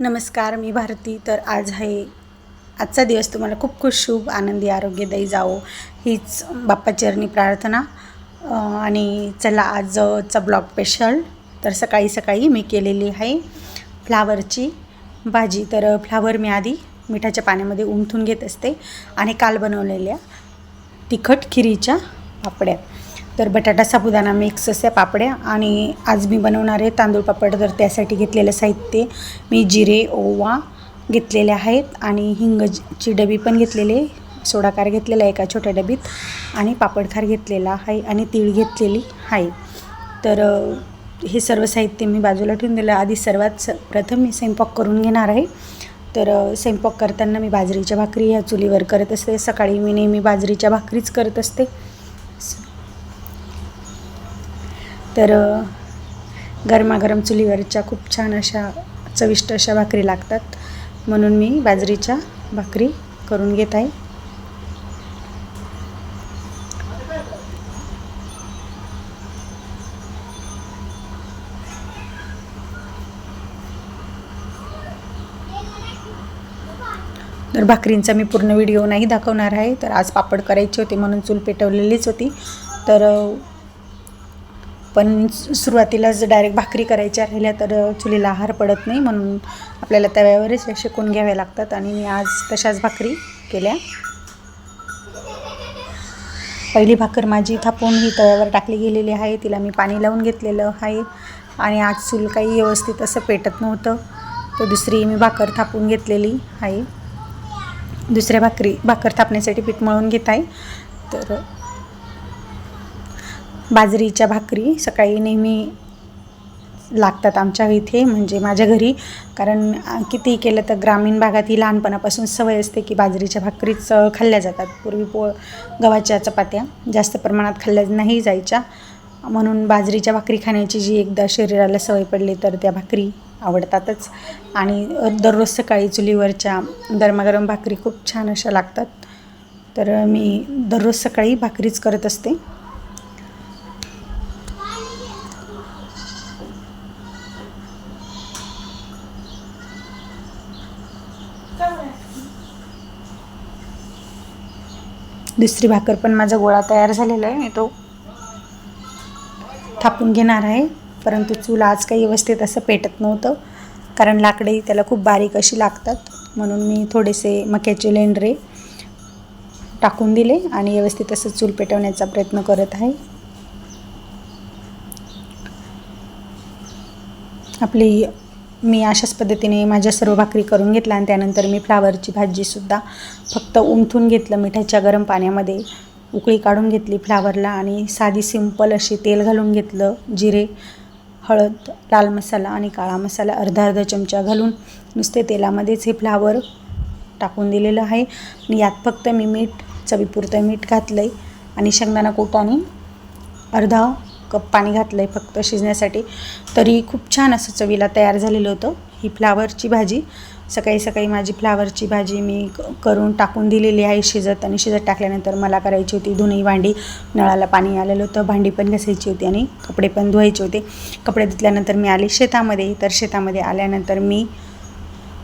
नमस्कार मी भारती. तर आज आहे आजचा दिवस तुम्हाला खूप खूप शुभ आनंदी आरोग्यदायी जावो हीच बाप्पाचरणी प्रार्थना. आणि चला आजचा ब्लॉग स्पेशल. तर सकाळी सकाळी मी केलेली आहे फ्लावरची भाजी. तर फ्लावर मी आधी मिठाच्या पाण्यामध्ये उमथून घेत असते आणि काल बनवलेल्या तिखट खिरीच्या पापड्या. तर बटाटा साबुदाणा मिक्स असे पापड्या आणि आज मी बनवणार आहे तांदूळ पापड. तर त्यासाठी घेतलेलं साहित्य मी जिरे ओवा घेतलेले आहेत आणि हिंगची डबी पण घेतलेले सोडाकार घेतलेला आहे एका छोट्या डबीत आणि पापडखार घेतलेला आहे आणि तीळ घेतलेली आहे. तर हे सर्व साहित्य मी बाजूला ठेवून दिलं. आधी सर्वात स प्रथम मी स्वयंपाक करून घेणार आहे. तर स्वयंपाक करताना मी बाजरीच्या भाकरी या चुलीवर करत असते. सकाळी मी नेहमी बाजरीच्या भाकरीच करत असते. तर गरमागरम चुलीवरच्या खूप छान अशा चविष्ट अशा भाकरी लागतात. म्हणून मी बाजरीच्या भाकरी करून घेत आहे. तर भाकरींचा मी पूर्ण व्हिडिओ नाही दाखवणार आहे. तर आज पापड करायची होती म्हणून चूल पेटवलेलीच होती. तर पण सुरुवातीला सुरुवातीलाच डायरेक्ट भाकरी करायच्या राहिल्या तर चुलीला आहार पडत नाही म्हणून आपल्याला तव्यावरच शिकून शेकून घ्याव्या लागतात आणि मी आज तशाच भाकरी केल्या. पहिली भाकर माझी थापून ही तव्यावर टाकली गेलेली आहे तिला मी पाणी लावून घेतलेलं आहे आणि आज चूल काही व्यवस्थित असं पेटत नव्हतं तर दुसरी मी भाकर थापून घेतलेली आहे. दुसऱ्या भाकरी भाकर थापण्यासाठी पीठ मळून घेत आहे. तर बाजरीच्या भाकरी सकाळी नेहमी लागतात आमच्या इथे म्हणजे माझ्या घरी. कारण कितीही केलं तर ग्रामीण भागात ही लहानपणापासून सवय असते की बाजरीच्या भाकरीच खाल्ल्या जातात. पूर्वी पो गव्हाच्या चपात्या जास्त प्रमाणात खाल्ल्या नाही जायच्या. म्हणून बाजरीच्या भाकरी खाण्याची जी एकदा शरीराला सवय पडली तर त्या भाकरी आवडतातच. आणि दररोज सकाळी चुलीवरच्या गरमागरम भाकरी खूप छान अशा लागतात. तर मी दररोज सकाळी भाकरीच करत असते. दुसरी भाकर पण माझा गोळा तयार झालेला आहे. मी तो थापून घेणार आहे. परंतु चूल आज काही व्यवस्थित असं पेटत नव्हतं. कारण लाकडंही त्याला खूप बारीक अशी लागतात. म्हणून मी थोडेसे मक्याचे लेंडरे टाकून दिले आणि व्यवस्थित असं चूल पेटवण्याचा प्रयत्न करत आहे. आपली मी अशाच पद्धतीने माझ्या सर्व भाकरी करून घेतल्या आणि त्यानंतर मी फ्लावरची भाजीसुद्धा फक्त उमथून घेतलं मिठाच्या गरम पाण्यामध्ये उकळी काढून घेतली फ्लावरला आणि साधी सिंपल अशी तेल घालून घेतलं जिरे हळद लाल मसाला आणि काळा मसाला अर्धा अर्धा चमचा घालून नुसते तेलामध्येच हे फ्लावर टाकून दिलेलं आहे. आणि यात फक्त मी मीठ चवीपुरतं मीठ घातलं आहे आणि शेंगदाणा कोटाने अर्धा कप पाणी घातलं आहे फक्त शिजण्यासाठी. तरी खूप छान असं चवीला तयार झालेलं होतं. ही फ्लावरची भाजी सकाळी सकाळी माझी फ्लावरची भाजी मी क- करून टाकून दिलेली आहे शिजत आणि शिजत टाकल्यानंतर मला करायची होती धुणी भांडी नळाला पाणी आलेलं होतं भांडी पण घासायची होती आणि कपडे पण धुवायचे होते. कपडे धुतल्यानंतर मी आले शेतामध्ये. तर शेतामध्ये आल्यानंतर मी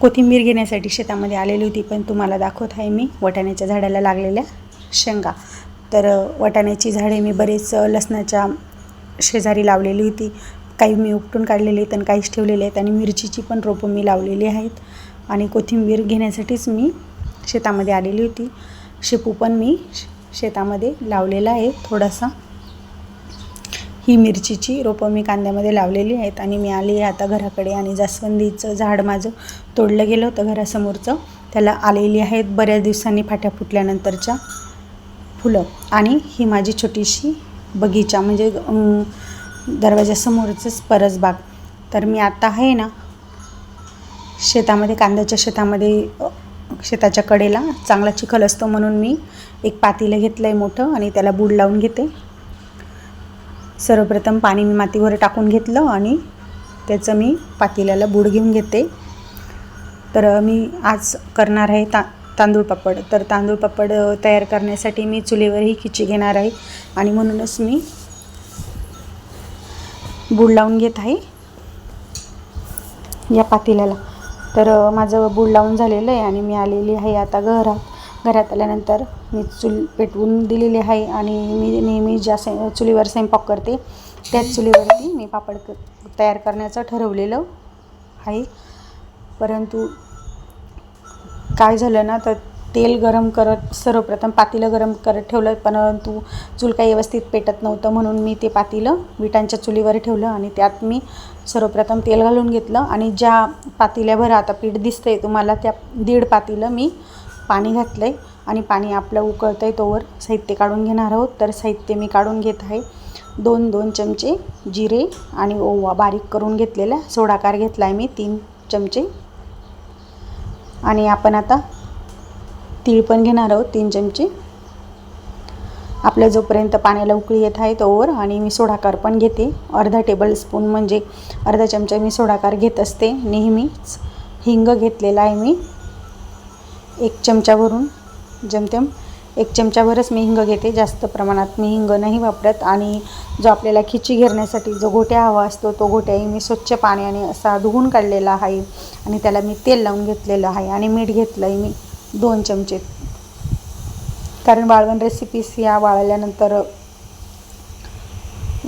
कोथिंबीर घेण्यासाठी शेतामध्ये आलेली होती. पण तुम्हाला दाखवत आहे मी वटाण्याच्या झाडाला लागलेल्या शेंगा. तर वटाण्याची झाडे मी बरेच लसणाच्या शेजारी लावलेली होती. काही मी उपटून काढलेले आहेत आणि काहीच ठेवलेले आहेत आणि मिरचीची पण रोपं मी लावलेली आहेत. आणि कोथिंबीर घेण्यासाठीच मी शेतामध्ये आलेली होती. शेपू पण मी शेतामध्ये लावलेला आहे थोडासा. ही मिरचीची रोपं मी कांद्यामध्ये लावलेली आहेत आणि मी आली आहे आता घराकडे आणि जास्वंदीचं झाड माझं तोडलं गेलं होतं घरासमोरचं. त्याला आलेली आहेत बऱ्याच दिवसांनी फाट्या फुटल्यानंतरच्या फुलं. आणि ही माझी छोटीशी बगीचा म्हणजे दरवाजासमोरचंच परसबाग तर मी आता आहे ना शेतामध्ये कांद्याच्या शेतामध्ये शेताच्या कडेला चांगला चिखल असतो म्हणून मी एक पातेलं घेतलं आहे मोठं आणि त्याला बूड लावून घेते. सर्वप्रथम पाणी मी मातीवर टाकून घेतलं आणि त्याचं मी पातेल्याला बूड घेऊन घेते. तर मी आज करणार आहे ता तांदूळ पापड. तर तांदूळ पापड तयार करण्यासाठी मी चुलीवरही खिची घेणार आहे आणि म्हणूनच मी बूड लावून घेत आहे या पातेल्याला. तर माझं बूड लावून झालेलं आहे आणि मी आलेली आहे आता घरात. घरात आल्यानंतर मी चूल पेटवून दिलेली आहे आणि मी नेहमी ज्या स्वयं चुलीवर स्वयंपाक करते त्याच चुलीवरती मी पापड क तयार करण्याचं ठरवलेलं आहे. परंतु काय झालं ना तर तेल गरम करत सर्वप्रथम पातेलं गरम करत ठेवलं. परंतु चूल काही व्यवस्थित पेटत नव्हतं म्हणून मी ते पातेलं विटांच्या चुलीवर ठेवलं आणि त्यात मी सर्वप्रथम तेल घालून घेतलं. आणि ज्या पातेल्याभर आता पीठ दिसतंय तुम्हाला त्या दीड पातेलं मी पाणी घातलं आहे आणि पाणी आपलं उकळतं आहे तोवर साहित्य काढून घेणार आहोत. तर साहित्य मी काढून घेत आहे. दोन दोन चमचे जिरे आणि ओवा बारीक करून घेतलेला सोडाकार घेतला आहे मी तीन चमचे आणि आपण आता तीळ पण घेणार आहोत तीन चमचे. आपल्या जोपर्यंत पाण्याला उकळी येत आहे तोवर आणि मी सोडाकार पण घेते. अर्धा टेबल स्पून म्हणजे अर्धा चमचा मी सोडाकार घेत असते. नेहमीच हिंग घेतलेला आहे मी. एक चमच्यावरून जेमतेम एक चमच्यावरच मी हिंग घेते. जास्त प्रमाणात मी हिंग नाही वापरत आणि जो आपल्याला खिची घेरण्यासाठी जो घोट्या हवा असतो तो घोट्याही मी स्वच्छ पाण्याने असा धुवून काढलेला आहे आणि त्याला मी तेल लावून घेतलेलं आहे आणि मीठ घेतलं आहे मी दोन चमचे. कारण वाळवण रेसिपीज या वाळल्यानंतर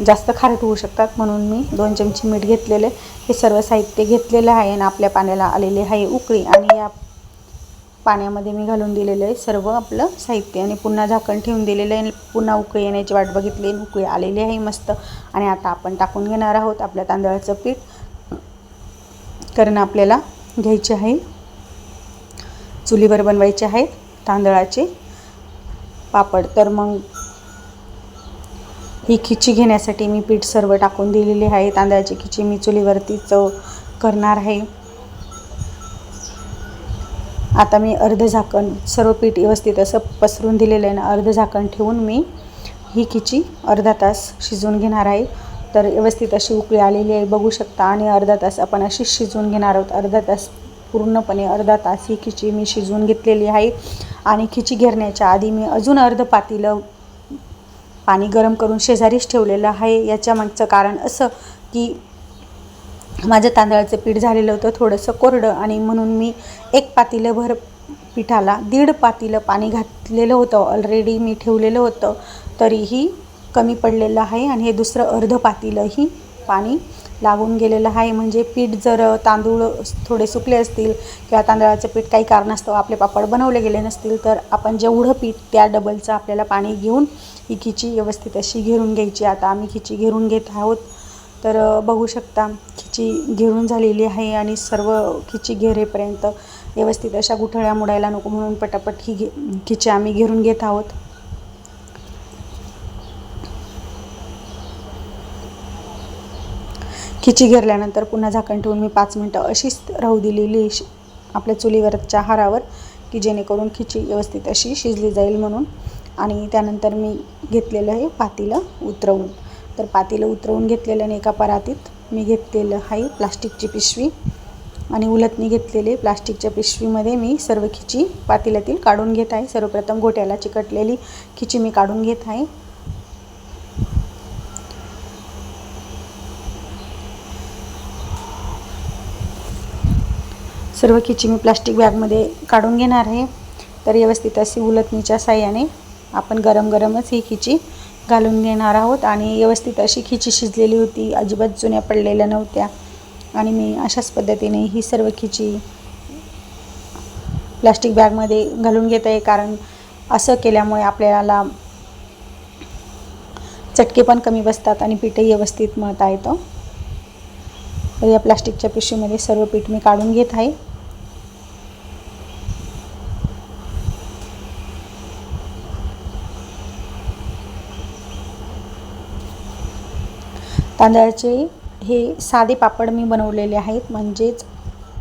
जास्त खारट होऊ शकतात म्हणून मी दोन चमचे मीठ घेतलेले हे सर्व साहित्य घेतलेलं आहे आणि आपल्या पाण्याला आलेले आहे उकळी आणि या पाण्यामध्ये मी घालून दिलेलं आहे सर्व आपलं साहित्य. आणि पुन्हा झाकण ठेवून दिलेलं आहे. पुन्हा उकळी येण्याची वाट बघितली आहे उकळी आलेली आहे मस्त. आणि आता आपण टाकून घेणार आहोत आपल्या तांदळाचं पीठ. कारण आपल्याला घ्यायचे आहे. चुलीवर बनवायचे आहेत तांदळाचे पापड. तर मग ही खिची घेण्यासाठी मी पीठ सर्व टाकून दिलेली आहे. तांदळाची खिची मी चुलीवरतीच करणार आहे. आता मी अर्ध झाकण सर्व पीठ व्यवस्थित असं पसरून दिलेलं आहे ना अर्ध झाकण ठेवून मी ही खिची अर्धा तास शिजवून घेणार आहे. तर व्यवस्थित अशी उकळी आलेली आहे बघू शकता. आणि अर्धा तास आपण अशी शिजवून घेणार आहोत. अर्धा तास पूर्णपणे अर्धा तास ही खिची मी शिजवून घेतलेली आहे. आणि खिची घेरण्याच्या आधी मी अजून अर्ध पातीलं पाणी गरम करून शेजारीच ठेवलेलं आहे. याच्या मागचं कारण असं की माझं तांदळाचं पीठ झालेलं होतं थोडंसं कोरडं आणि म्हणून मी एक पातीलंभर पिठाला दीड पातीलं पाणी घातलेलं होतं. ऑलरेडी मी ठेवलेलं होतं. तरीही कमी पडलेलं आहे आणि हे दुसरं अर्ध पातीलंही पाणी लागून गेलेलं आहे. म्हणजे पीठ जर तांदूळ थोडे सुकले असतील किंवा तांदळाचं पीठ काही कारणास्तव आपले पापड बनवले गेले नसतील तर आपण जेवढं पीठ त्या डबलचं आपल्याला पाणी घेऊन ही खिची व्यवस्थित अशी घेरून घ्यायची. आता आम्ही खिची घेरून घेत आहोत. तर बघू शकता खिची घेरून झालेली आहे आणि सर्व खिची घेरेपर्यंत व्यवस्थित अशा गुठळ्या मुडायला नको म्हणून पटापट ही घे खिची आम्ही घेरून घेत आहोत. खिची घेरल्यानंतर पुन्हा झाकण ठेवून मी पाच मिनटं अशीच राहू दिलेली आपल्या चुलीवरच्या हारावर की जेणेकरून खिची व्यवस्थित अशी शिजली जाईल म्हणून. आणि त्यानंतर मी घेतलेलं आहे पातीलं उतरवून. तर पातेलं उतरवून घेतलेलं आणि एका परातीत मी घेतलेलं आहे प्लास्टिकची पिशवी आणि उलटणी घेतलेले प्लास्टिकच्या पिशवीमध्ये मी सर्व खिची पातेल्यातील काढून घेत आहे. सर्वप्रथम गोट्याला चिकटलेली खिची मी काढून घेत आहे. सर्व खिची मी प्लास्टिक बॅगमध्ये काढून घेणार आहे. तर व्यवस्थित अशी उलटणीच्या साह्याने आपण गरम गरमच ही खिची घालून घेणार आहोत. आणि व्यवस्थित अशी खिची शिजलेली होती. अजिबात जुन्या पडलेल्या नव्हत्या. आणि मी अशाच पद्धतीने ही सर्व खिची प्लास्टिक बॅगमध्ये घालून घेत. आहे कारण असं केल्यामुळे आपल्याला चटके पण कमी बसतात आणि पीठही व्यवस्थित मळता येतं. या प्लास्टिकच्या पिशवीमध्ये सर्व पीठ मी काढून घेत आहे. तांदळाचे हे साधे पापड मी बनवलेले आहेत. म्हणजेच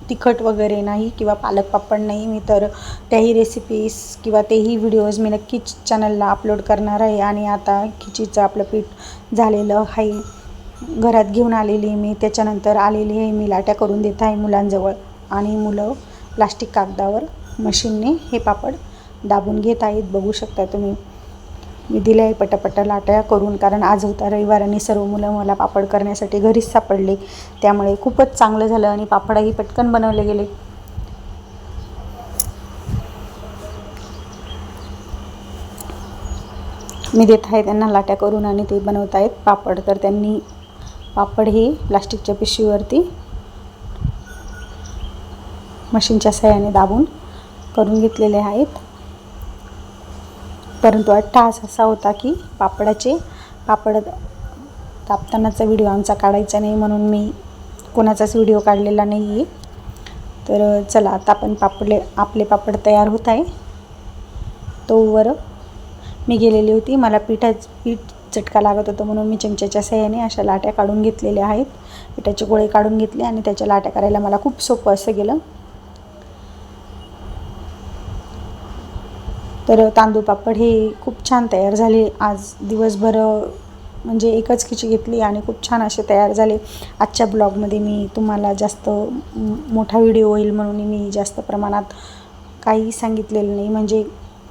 तिखट वगैरे नाही किंवा पालक पापड नाही. मी तर त्याही रेसिपीज किंवा तेही व्हिडिओज मी नक्कीच चॅनलला अपलोड करणार आहे. आणि आता खिचीचं आपलं पीठ झालेलं आहे. घरात घेऊन आलेली मी. त्याच्यानंतर आलेली आहे. मी लाट्या करून देत आहे मुलांजवळ. आणि मुलं प्लास्टिक कागदावर मशीनने हे पापड दाबून घेत आहेत. बघू शकता तुम्ही. मी दिलं आहे पटापट लाटया करून कारण आज होता रविवार आणि सर्व मुलं मला पापड करण्यासाठी घरीच सापडले. त्यामुळे खूपच चांगलं झालं आणि पापडही पटकन बनवले गेले. मी देत आहे त्यांना लाट्या करून आणि ते बनवत आहेत पापड. तर त्यांनी पापड ही प्लास्टिकच्या पिशवीवरती मशीनच्या सहाय्याने दाबून करून घेतलेले आहेत. परंतु अट्टाहास असा होता की पापडाचे पापड तापतानाचा व्हिडिओ आमचा काढायचा नाही म्हणून मी कोणाचाच व्हिडिओ काढलेला नाही आहे तर चला आता आपण पापडले आपले पापड तयार होत आहे. तोवर मी गेलेली होती. मला पिठा पीठ चटका लागत होतं म्हणून मी चमच्याच्या सहाय्याने अशा लाट्या काढून घेतलेल्या आहेत. पिठाचे गोळे काढून घेतले आणि त्याच्या लाट्या करायला मला खूप सोपं असं गेलं. तर तांदूळ पापड हे खूप छान तयार झाले. आज दिवसभर म्हणजे एकच खिची घेतली आणि खूप छान असे तयार झाले. आजच्या ब्लॉगमध्ये मी तुम्हाला जास्त मोठा व्हिडिओ होईल म्हणून मी जास्त प्रमाणात काही सांगितलेलं नाही. म्हणजे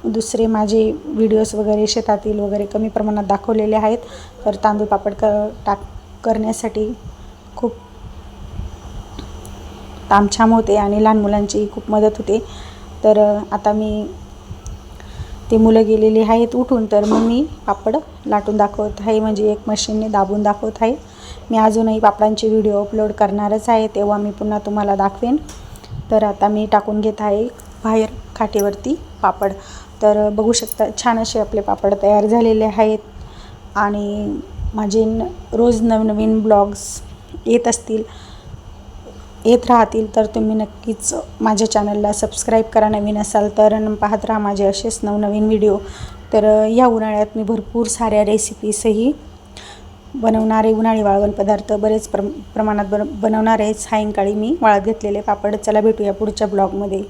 दुसरे माझे व्हिडिओज वगैरे शेतातील वगैरे कमी प्रमाणात दाखवलेले आहेत. तर तांदूळ पापड क टाक करण्यासाठी खूप तामछाम होते आणि लहान मुलांची खूप मदत होते. तर आता मी ते मुलं गेलेली आहेत उठून तर मग मी पापड लाटून दाखवत आहे. म्हणजे एक मशीनने दाबून दाखवत आहे. मी अजूनही पापडांचे व्हिडिओ अपलोड करणारच आहे तेव्हा मी पुन्हा तुम्हाला दाखवेन. तर आता मी टाकून घेत आहे बाहेर खाटीवरती पापड. तर बघू शकता छान असे आपले पापड तयार झालेले आहेत. आणि माझे न रोज नवनवीन ब्लॉग्स येत असतील. येत राहतील तर तुम्ही नक्कीच माझ्या चॅनलला सबस्क्राईब करा. नवीन असाल तर पाहत राहा माझे असेच नवनवीन व्हिडिओ तर या उन्हाळ्यात मी भरपूर साऱ्या रेसिपीसही बनवणारे उन्हाळी वाळवण पदार्थ बरेच प्र प्रमाणात बन बनवणारे सायंकाळी मी वाळत घेतलेले पापड. चला भेटूया पुढच्या ब्लॉगमध्ये